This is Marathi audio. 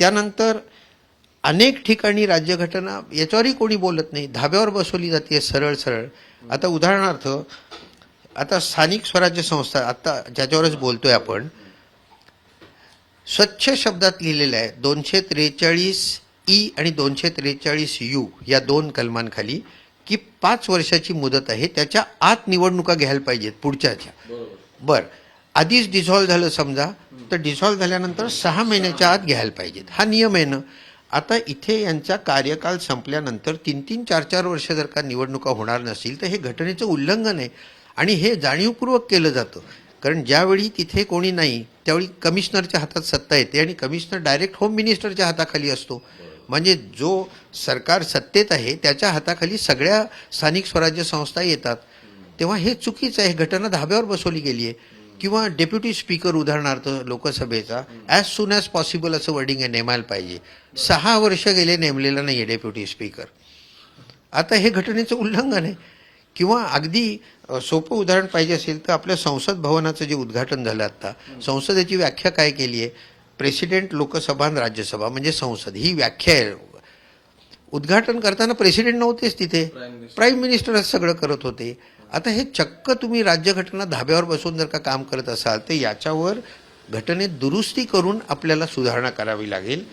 त्यानंतर अनेक ठिकाणी राज्यघटना याच्यावरही कोणी बोलत नाही. धाब्यावर बसवली जाते सरळ सरळ. आता उदाहरणार्थ आता स्थानिक स्वराज्य संस्था आता ज्याच्यावरच बोलतोय आपण स्वच्छ शब्दात लिहिलेलं आहे दोनशे त्रेचाळीस ई आणि दोनशे त्रेचाळीस यू या दोन कलमांखाली की पाच वर्षाची मुदत आहे त्याच्या आत निवडणुका घ्यायला पाहिजेत पुढच्याच्या बर. आधीच डिझॉल्व्ह झालं समजा तर डिझॉल्व्ह झाल्यानंतर सहा महिन्याच्या आत घ्यायला पाहिजेत. हा नियम आहे ना. आता इथे यांचा कार्यकाल संपल्यानंतर तीन तीन चार चार वर्ष जर का निवडणुका होणार नसतील तर हे घटनेचं उल्लंघन आहे आणि हे जाणीवपूर्वक केलं जातं. कारण ज्यावेळी तिथे कोणी नाही त्यावेळी कमिशनरच्या हातात सत्ता येते आणि कमिशनर डायरेक्ट होम मिनिस्टरच्या हाताखाली असतो. म्हणजे जो सरकार सत्तेत आहे त्याच्या हाताखाली सगळ्या स्थानिक स्वराज्य संस्था येतात. तेव्हा हे चुकीचं आहे. घटना धाब्यावर बसवली गेली आहे. किंवा डेप्युटी स्पीकर उदाहरणार्थ लोकसभेचा ॲज सून ॲज पॉसिबल असं वर्डिंग आहे नेमायला पाहिजे. सहा वर्ष गेले नेमलेला नाही आहे डेप्युटी स्पीकर. आता हे घटनेचं उल्लंघन आहे. किंवा अगदी सोपं उदाहरण पाहिजे असेल तर आपल्या संसद भवनाचं जे उद्घाटन झालं आता संसदेची व्याख्या काय केली आहे प्रेसिडेंट लोकसभा आणि राज्यसभा म्हणजे संसद ही व्याख्या आहे. उद्घाटन करताना प्रेसिडेंट नव्हतेच तिथे. प्राईम मिनिस्टरच सगळं करत होते. आता हे चक्क तुम्ही राज्यघटना धाब्यावर बसून जर का काम करत असाल तर याच्यावर घटनेत दुरुस्ती करून आपल्याला सुधारणा करावी लागेल.